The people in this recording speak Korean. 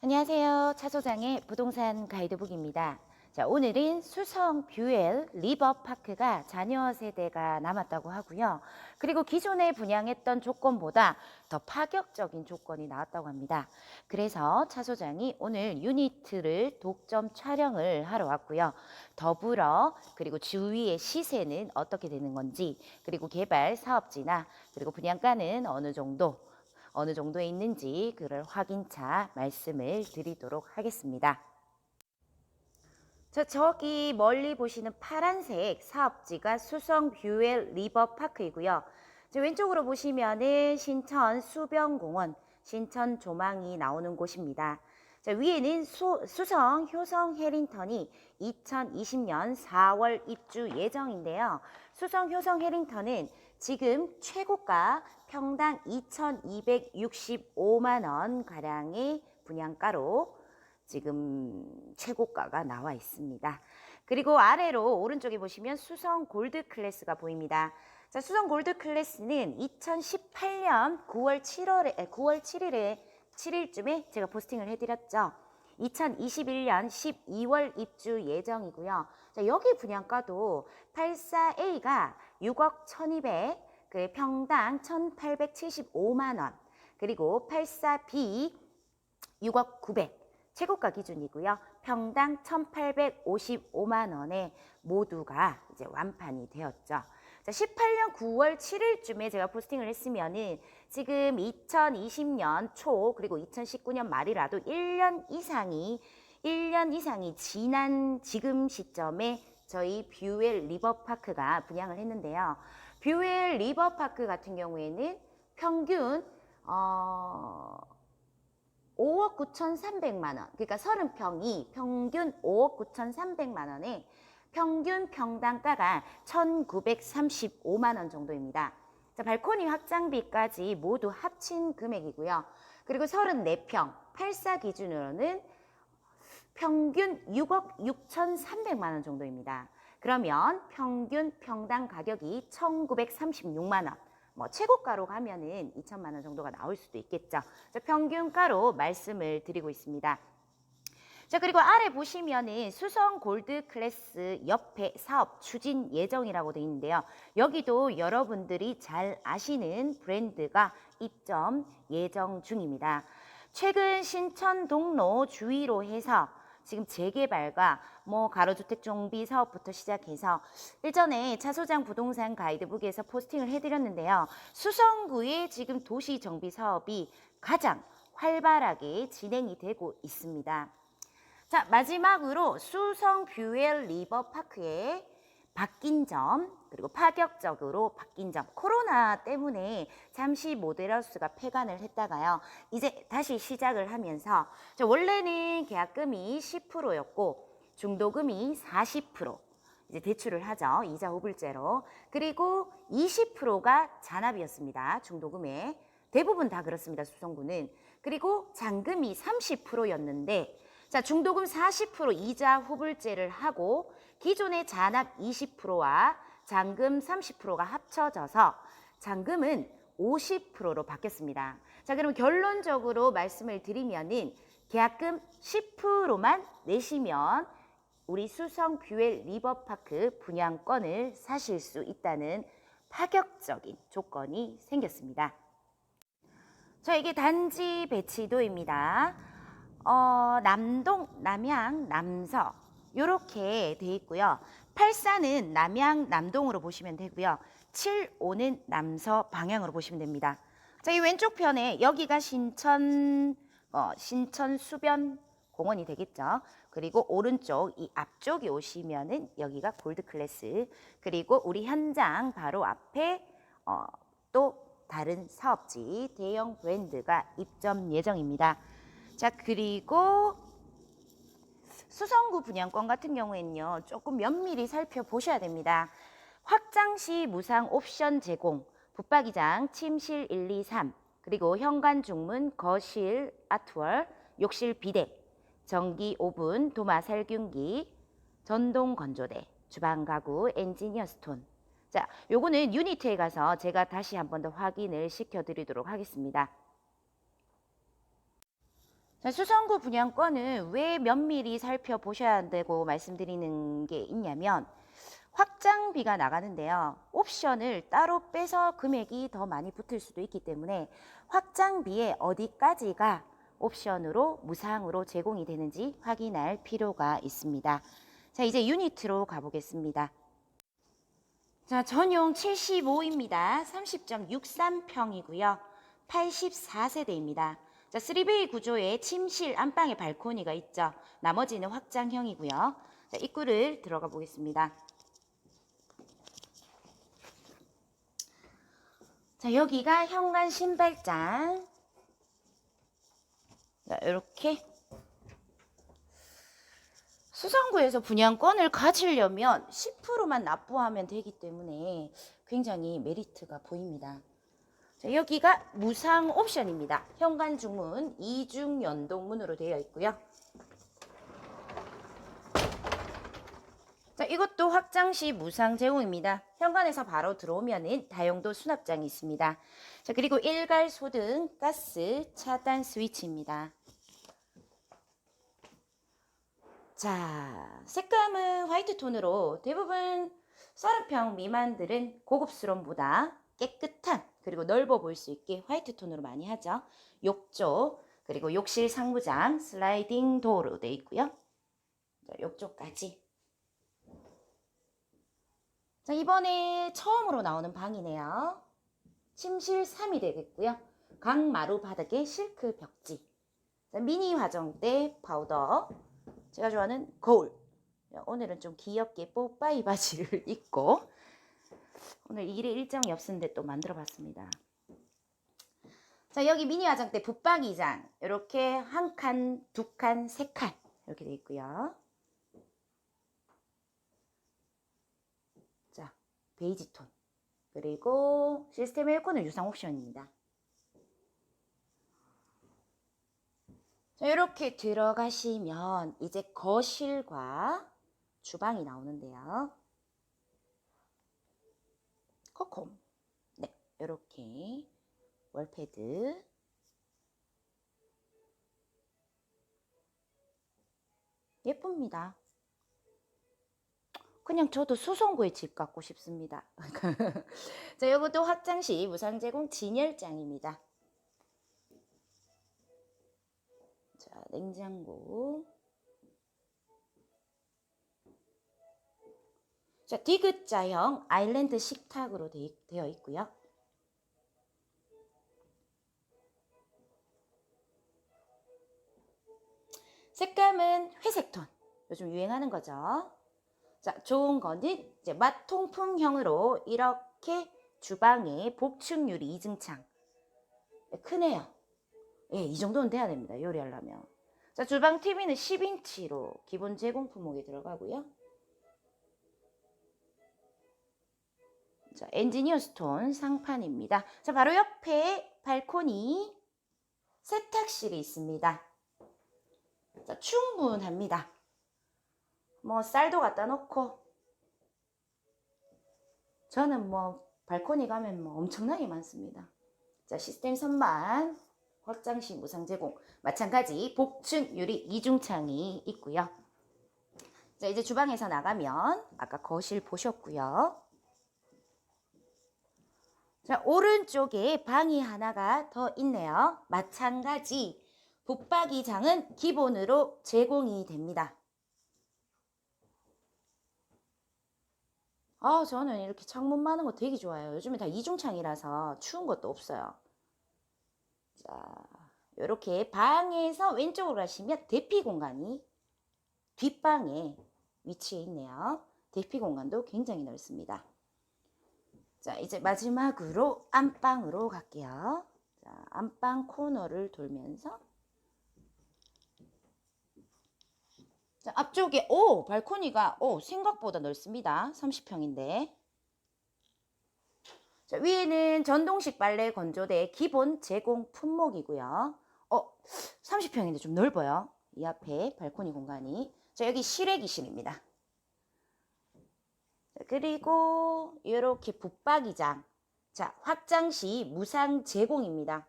안녕하세요. 차 소장의 부동산 가이드북입니다. 자, 오늘은 수성 뷰엘 리버파크가 자녀 세대가 남았다고 하고요. 그리고 기존에 분양했던 조건보다 더 파격적인 조건이 나왔다고 합니다. 그래서 차 소장이 오늘 유니트를 독점 촬영을 하러 왔고요. 더불어 그리고 주위의 시세는 어떻게 되는 건지 그리고 개발 사업지나 그리고 분양가는 어느 정도 어느 정도에 있는지 그를 확인차 말씀을 드리도록 하겠습니다. 저 저기 멀리 보시는 파란색 사업지가 수성 뷰엘 리버파크이고요. 저 왼쪽으로 보시면은 신천 수변공원, 신천 조망이 나오는 곳입니다. 자, 위에는 수, 수성 효성 해링턴이 2020년 4월 입주 예정인데요. 수성 효성 해링턴은 지금 최고가 평당 2,265만 원 가량의 분양가로 지금 최고가가 나와 있습니다. 그리고 아래로 오른쪽에 보시면 수성 골드 클래스가 보입니다. 자, 수성 골드 클래스는 2018년 9월 7월에 9월 7일에 7일쯤에 제가 포스팅을 해 드렸죠. 2021년 12월 입주 예정이고요. 자, 여기 분양가도 84A가 6억 1200, 그 평당 1875만 원, 그리고 84B 6억 900, 최고가 기준이고요. 평당 1,855만 원에 모두가 이제 완판이 되었죠. 자, 18년 9월 7일쯤에 제가 포스팅을 했으면은 지금 2020년 초 그리고 2019년 말이라도 1년 이상이 1년 이상이 지난 지금 시점에 저희 뷰웰 리버파크가 분양을 했는데요. 뷰웰 리버파크 같은 경우에는 평균 어 5억 9,300만 원. 그러니까 30평이 평균 5억 9,300만 원에 평균 평당가가 1,935만 원 정도입니다. 자, 발코니 확장비까지 모두 합친 금액이고요. 그리고 34평, 84 기준으로는 평균 6억 6,300만 원 정도입니다. 그러면 평균 평당 가격이 1,936만 원. 뭐 최고가로 가면은 2천만 원 정도가 나올 수도 있겠죠. 자, 평균가로 말씀을 드리고 있습니다. 자, 그리고 아래 보시면은 수성 골드 클래스 옆에 사업 추진 예정이라고 되어 있는데요. 여기도 여러분들이 잘 아시는 브랜드가 입점 예정 중입니다. 최근 신천 동로 주위로 해서 지금 재개발과 뭐 가로주택 정비 사업부터 시작해서 일전에 차소장 부동산 가이드북에서 포스팅을 해드렸는데요. 수성구의 지금 도시 정비 사업이 가장 활발하게 진행이 되고 있습니다. 자, 마지막으로 수성 뷰엘 리버파크의 바뀐 점, 그리고 파격적으로 바뀐 점. 코로나 때문에 잠시 모델하우스가 폐관을 했다가요. 이제 다시 시작을 하면서 저 원래는 계약금이 10%였고 중도금이 40% 이제 대출을 하죠. 이자 후불제로. 그리고 20%가 잔압이었습니다. 중도금에. 대부분 다 그렇습니다. 수성구는. 그리고 잔금이 30%였는데 자, 중도금 40% 이자 후불제를 하고 기존의 잔압 20%와 잔금 30%가 합쳐져서 잔금은 50%로 바뀌었습니다. 자, 그럼 결론적으로 말씀을 드리면은 계약금 10%만 내시면 우리 수성 뷰엘 리버파크 분양권을 사실 수 있다는 파격적인 조건이 생겼습니다. 자, 이게 단지 배치도입니다. 어, 남동, 남양, 남서 이렇게 돼 있고요. 84는 남양, 남동으로 보시면 되고요. 75는 남서 방향으로 보시면 됩니다. 자, 이 왼쪽 편에 여기가 신천 어, 신천 수변 공원이 되겠죠. 그리고 오른쪽 이 앞쪽에 오시면은 여기가 골드 클래스 그리고 우리 현장 바로 앞에 어, 또 다른 사업지 대형 브랜드가 입점 예정입니다. 자 그리고 수성구 분양권 같은 경우에는요 조금 면밀히 살펴보셔야 됩니다. 확장 시 무상 옵션 제공, 붙박이장, 침실 1, 2, 3, 그리고 현관 중문, 거실, 아트월, 욕실 비대, 전기 오븐, 도마 살균기, 전동 건조대, 주방 가구, 엔지니어 스톤. 자, 요거는 유니트에 가서 제가 다시 한 번 더 확인을 시켜 드리도록 하겠습니다. 자, 수성구 분양권은 왜 면밀히 살펴보셔야 한다고 말씀드리는 게 있냐면 확장비가 나가는데요. 옵션을 따로 빼서 금액이 더 많이 붙을 수도 있기 때문에 확장비의 어디까지가 옵션으로 무상으로 제공이 되는지 확인할 필요가 있습니다. 자, 이제 유니트로 가보겠습니다. 자, 전용 75입니다. 30.63평이고요. 84세대입니다. 자, 3베이 구조의 침실 안방에 발코니가 있죠. 나머지는 확장형이고요. 자, 입구를 들어가 보겠습니다. 자, 여기가 현관 신발장. 자, 이렇게 수성구에서 분양권을 가지려면 10%만 납부하면 되기 때문에 굉장히 메리트가 보입니다. 자, 여기가 무상 옵션입니다. 현관 중문 이중 연동문으로 되어 있고요. 자, 이것도 확장 시 무상 제공입니다. 현관에서 바로 들어오면은 다용도 수납장이 있습니다. 자, 그리고 일갈 소등 가스 차단 스위치입니다. 자, 색감은 화이트 톤으로 대부분 30평 미만들은 고급스러움보다 깨끗한 그리고 넓어 보일 수 있게 화이트 톤으로 많이 하죠. 욕조 그리고 욕실 상부장 슬라이딩 도어로 되어 있고요. 자, 욕조까지. 자, 이번에 처음으로 나오는 방이네요. 침실 3이 되겠고요. 강마루 바닥에 실크 벽지. 자, 미니 화장대 파우더. 제가 좋아하는 거울. 오늘은 좀 귀엽게 뽀빠이 바지를 입고 오늘 일에 일정이 없었는데 또 만들어 봤습니다. 자, 여기 미니 화장대 붙박이장. 이렇게 한 칸, 두 칸, 세 칸. 이렇게 돼 있고요. 자, 베이지 톤. 그리고 시스템 에어컨은 유상 옵션입니다. 자, 이렇게 들어가시면 이제 거실과 주방이 나오는데요. 코콤. 네, 이렇게 월패드. 예쁩니다. 그냥 저도 수성구에 집 갖고 싶습니다. 자, 이것도 확장시 무상 제공 진열장입니다. 자, 냉장고. 자, 디귿자형 아일랜드 식탁으로 되, 되어 있고요. 색감은 회색 톤. 요즘 유행하는 거죠. 자, 좋은 거는 이제 맛 통풍형으로 이렇게 주방에 복층유리 이중창. 크네요. 예, 이 정도는 돼야 됩니다. 요리하려면. 자, 주방 TV는 10인치로 기본 제공 품목에 들어가고요. 자, 엔지니어 스톤 상판입니다. 자, 바로 옆에 발코니 세탁실이 있습니다. 자, 충분합니다. 뭐 쌀도 갖다 놓고 저는 뭐 발코니 가면 뭐 엄청나게 많습니다. 자, 시스템 선반 확장시 무상 제공. 마찬가지 복층 유리 이중창이 있고요. 자, 이제 주방에서 나가면 아까 거실 보셨고요. 자, 오른쪽에 방이 하나가 더 있네요. 마찬가지 붙박이장은 기본으로 제공이 됩니다. 아, 저는 이렇게 창문 많은 거 되게 좋아해요. 요즘에 다 이중창이라서 추운 것도 없어요. 자, 이렇게 방에서 왼쪽으로 가시면 대피 공간이 뒷방에 위치해 있네요. 대피 공간도 굉장히 넓습니다. 자, 이제 마지막으로 안방으로 갈게요. 자, 안방 코너를 돌면서 자, 앞쪽에 오, 발코니가 오, 생각보다 넓습니다. 30평인데. 자, 위에는 전동식 빨래 건조대 기본 제공 품목이고요. 어, 30평인데 좀 넓어요. 이 앞에 발코니 공간이. 자, 여기 실외기실입니다. 자, 그리고 이렇게 붙박이장. 자, 확장 시 무상 제공입니다.